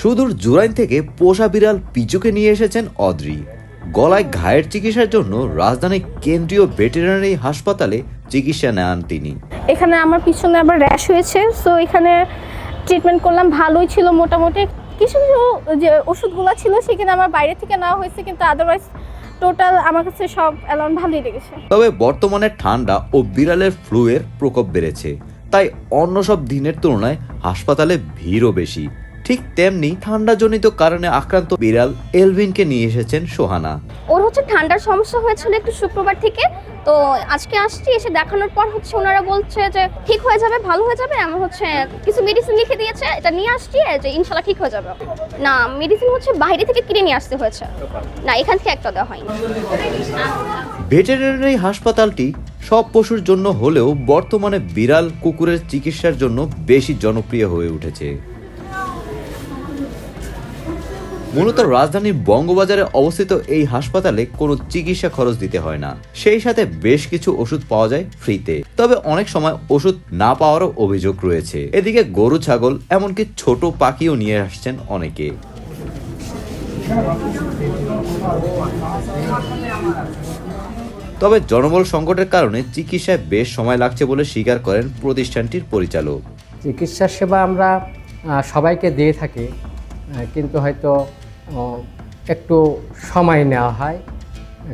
সুদূর জুরাইন থেকে পোষা বিড়াল পিচুকে নিয়ে এসেছেন অদ্রি। গলায় ঘায়ের চিকিৎসার জন্য রাজধানীর কেন্দ্রীয় ভেটেরিনারি হাসপাতালে চিকিৎসা নেন তিনি। এখানে আমার পিছনে আবার র্যাশ হয়েছে সো এখানে ট্রিটমেন্ট করলাম ভালোই ছিল মোটামুটি। কিছু কিছু যে ওষুধগুলো ছিল সেখানে আমার বাইরে থেকে নেওয়া হয়েছে কিন্তু আদারওয়াইজ টোটাল আমার কাছে সব অ্যালাউন্ড ভালোই লেগেছে। তবে বর্তমানে ঠান্ডা ও বিড়ালের ফ্লুয়ের প্রকোপ বেড়েছে তাই অন্য সব দিনের তুলনায় হাসপাতালে ভিড়ও বেশি। ঠিক তেমনি ঠান্ডাজনিত কারণে আক্রান্ত বিড়াল এলভিনকে নিয়ে এসেছেন সোহানা। ওর হচ্ছে ঠান্ডার সমস্যা হয়েছিল একটু শুক্রবার থেকে। তো আজকে আসছি এসে দেখানোর পর হচ্ছে ওনারা বলছে যে ঠিক হয়ে যাবে ভালো হয়ে যাবে আমার হচ্ছে কিছু মেডিসিন লিখে দিয়েছে এটা নিয়ে আসছি যে ইনশাল্লাহ ঠিক হয়ে যাবে। না মেডিসিন হচ্ছে বাইরে থেকে কিনে নিয়ে আসতে হয়েছে। না এখান থেকে একটা দেওয়া হয়নি। ভেটেরিনারি হাসপাতালটি সব পশুর জন্য হলেও বর্তমানে বিড়াল কুকুরের চিকিৎসার জন্য বেশি জনপ্রিয় হয়ে উঠেছে। মূলত রাজধানীর বঙ্গবাজারে অবস্থিত এই হাসপাতালে কোনো চিকিৎসা খরচ দিতে হয় না। সেই সাথে বেশ কিছু ওষুধ পাওয়া যায় ফ্রিতে। তবে অনেক সময় ওষুধ না পাওয়ারও অভিযোগ রয়েছে। এদিকে গরু, ছাগল, এমনকি ছোট পাখিও নিয়ে আসছেন অনেকে। তবে জনবল সংকটের কারণে চিকিৎসায় বেশ সময় লাগছে বলে স্বীকার করেন প্রতিষ্ঠানটির পরিচালক। চিকিৎসা সেবা আমরা সবাইকে দিয়ে থাকি। কিন্তু হয়তো একটু সময় নেওয়া হয়,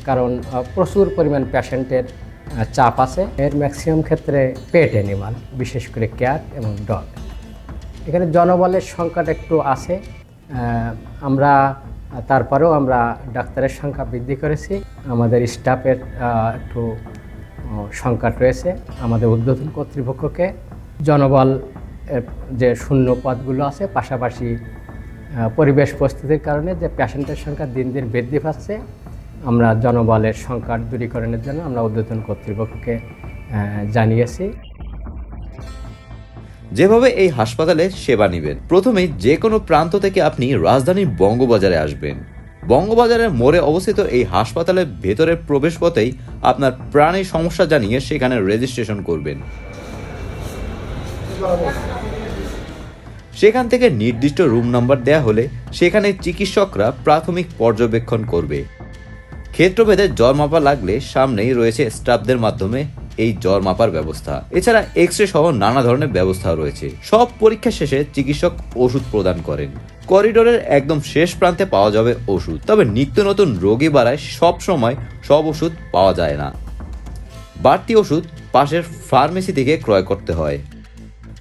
কারণ প্রচুর পরিমাণ পেশেন্টের চাপ আছে। এর ম্যাক্সিমাম ক্ষেত্রে পেট অ্যানিমাল বিশেষ করে ক্যাট এবং ডগ এখানে জনবলের সংকট একটু আছে। আমরা, তারপরেও আমরা ডাক্তারের সংখ্যা বৃদ্ধি করেছি। আমাদের স্টাফের একটু সংকট রয়েছে। আমাদের উদ্বোধন কর্তৃপক্ষকে জনবল যে শূন্য পদগুলো আছে, পাশাপাশি পরিবেশ পরিস্থিতির কারণে যে পেশেন্টের সংখ্যা দিন দিন বৃদ্ধি পাচ্ছে, আমরা জনবলের সংকট দূরীকরণের জন্য আমরা উদ্বোধন কর্তৃপক্ষকে জানিয়েছি। যেভাবে এই হাসপাতালে সেবা নেবেন প্রথমে যে কোনো প্রান্ত থেকে আপনি রাজধানীর বঙ্গবাজারে আসবেন। বঙ্গবাজারের মোড়ে অবস্থিত এই হাসপাতালের ভেতরের প্রবেশ পথেই আপনার প্রাণী সমস্যা জানিয়ে সেখানে রেজিস্ট্রেশন করবেন। সেখান থেকে নির্দিষ্ট রুম নাম্বার দেয়া হলে সেখানে চিকিৎসকরা প্রাথমিক পর্যবেক্ষণ করবে। ক্ষেত্রভেদে জ্বর মাপা লাগলে সামনেই রয়েছে স্টাফদের মাধ্যমে এই জ্বর মাপার ব্যবস্থা। এছাড়া এক্স রে সহ নানা ধরনের ব্যবস্থা রয়েছে। সব পরীক্ষা শেষে চিকিৎসক ওষুধ প্রদান করেন। করিডোরের একদম শেষ প্রান্তে পাওয়া যাবে ওষুধ। তবে নিত্য নতুন রোগী বাড়ায় সব সময় সব ওষুধ পাওয়া যায় না। বাড়তি ওষুধ পাশের ফার্মেসি থেকে ক্রয় করতে হয়।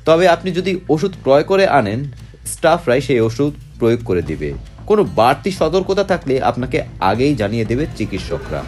তবে আপনি যদি ওষুধ ক্রয় করে আনেন, স্টাফরাই সেই ওষুধ প্রয়োগ করে দিবে। কোনো বাড়তি সতর্কতা থাকলে আপনাকে আগেই জানিয়ে দেবে চিকিৎসকরা।